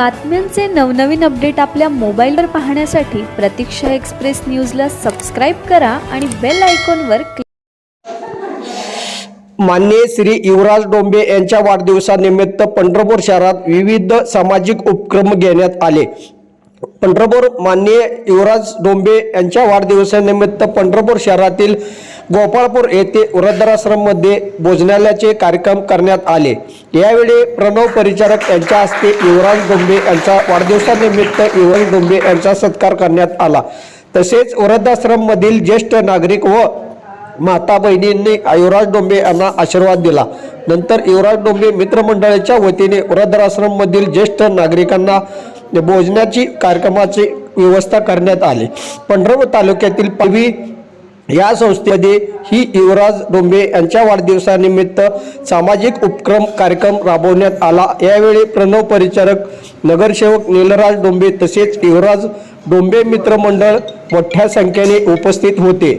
बातम्यांचे नवनवीन अपडेट आपल्या मोबाईलवर पाहण्यासाठी प्रतीक्षा एक्सप्रेस न्यूजला सबस्क्राईब करा आणि बेल आयकॉनवर क्लिक मान्य श्री युवराज डोंबे यांच्या वाढदिवसानिमित्त पंढरपूर शहरात विविध सामाजिक उपक्रम घेण्यात आले. पंढरपूर माननीय युवराज डोंबे यांच्या वाढदिवसानिमित्त पंढरपूर शहरातील गोपाळपूर येथे वृद्धाश्रममध्ये भोजनालयाचे कार्यक्रम करण्यात आले. यावेळी प्रणव परिचारक यांच्या हस्ते युवराज डोंबे यांचा वाढदिवसानिमित्त युवराज डोंबे यांचा सत्कार करण्यात आला. तसेच वृद्धाश्रममधील ज्येष्ठ नागरिक व माता बहिणींनी युवराज डोंबे यांना आशीर्वाद दिला. नंतर युवराज डोंबे मित्रमंडळाच्या वतीने वृद्धाश्रममधील ज्येष्ठ नागरिकांना भोजनाची कार्यक्रमाची व्यवस्था करण्यात आली. पंढरपूर तालुक्यातील पवी या संस्थेमध्ये ही युवराज डोंबे यांच्या वाढदिवसानिमित्त सामाजिक उपक्रम कार्यक्रम राबवण्यात आला. यावेळी प्रणव परिचारक नगरसेवक नीलराज डोंबे तसेच युवराज डोंबे मित्रमंडळ मोठ्या संख्येने उपस्थित होते.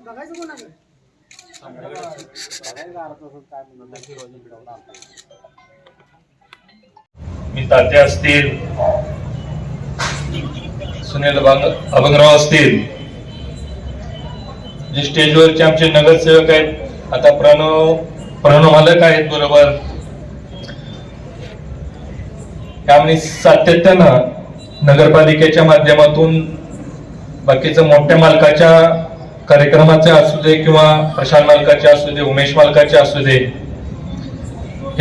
बघायचं कोणाकडे मी ताते असतील. सुनील अभंगराव असतील. जे स्टेजवरचे आमचे नगरसेवक आहेत आता प्रणव प्रणव मालक आहेत बरोबर. त्यामुळे सातत्यानं नगरपालिकेच्या माध्यमातून बाकीचं मोठ्या मालकाच्या कार्यक्रमाचे असू दे किंवा प्रशांत मालकाचे असू दे उमेश मालकाचे असू दे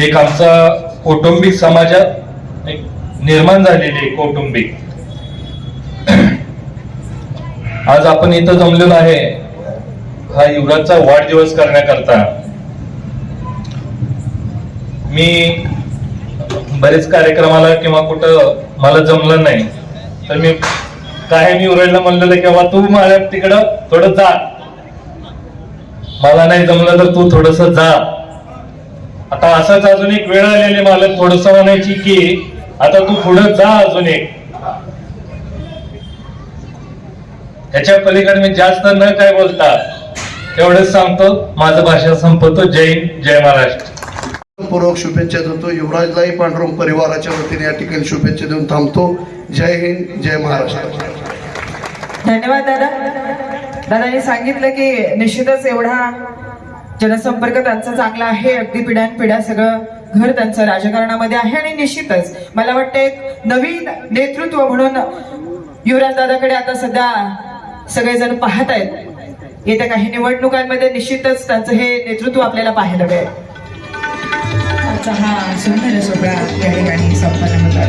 एक आमचा कौटुंबिक समाजात एक निर्माण झालेली आहे कौटुंबिक. आज आपण इथं जमलेलो आहे. हा युवराजचा वाढदिवस करण्याकरता. मी बरेच कार्यक्रमाला किंवा कुठं मला जमलं नाही तर मी काय मी उरडलं म्हणलेलं किंवा तू माझ्या तिकडं थोडं जा. मला नाही जमलं तर तू थोडस जा. आता असंच अजून एक वेळ आलेली मला थोडस म्हणायची की आता तू पुढे जा अजून एक. त्याच्या पलीकडे मी जास्त न काय बोलता तेवढंच सांगतो. माझं भाषण संपवतो. जय हिंद जय महाराष्ट्र. मनपूर्वक शुभेच्छा देतो. युवराजलाही पांडुरंग परिवाराच्या वतीने या ठिकाणी शुभेच्छा देऊन थांबतो. जय हिंद जय महाराष्ट्र. धन्यवाद दादा. दादानी सांगितलं की निश्चितच एवढा जनसंपर्क त्यांचा चांगला आहे. अगदी पिढ्यानपिढ्या सगळं घर त्यांचं राजकारणामध्ये आहे आणि निश्चितच मला वाटतं एक नवीन नेतृत्व म्हणून युवराज दादाकडे आता सध्या सगळेजण पाहत आहेत. येत्या काही निवडणुकांमध्ये निश्चितच त्यांचं हे नेतृत्व आपल्याला पाहायला मिळेल. आजचा हा सुंदर सोहळा या ठिकाणी संपन्न होता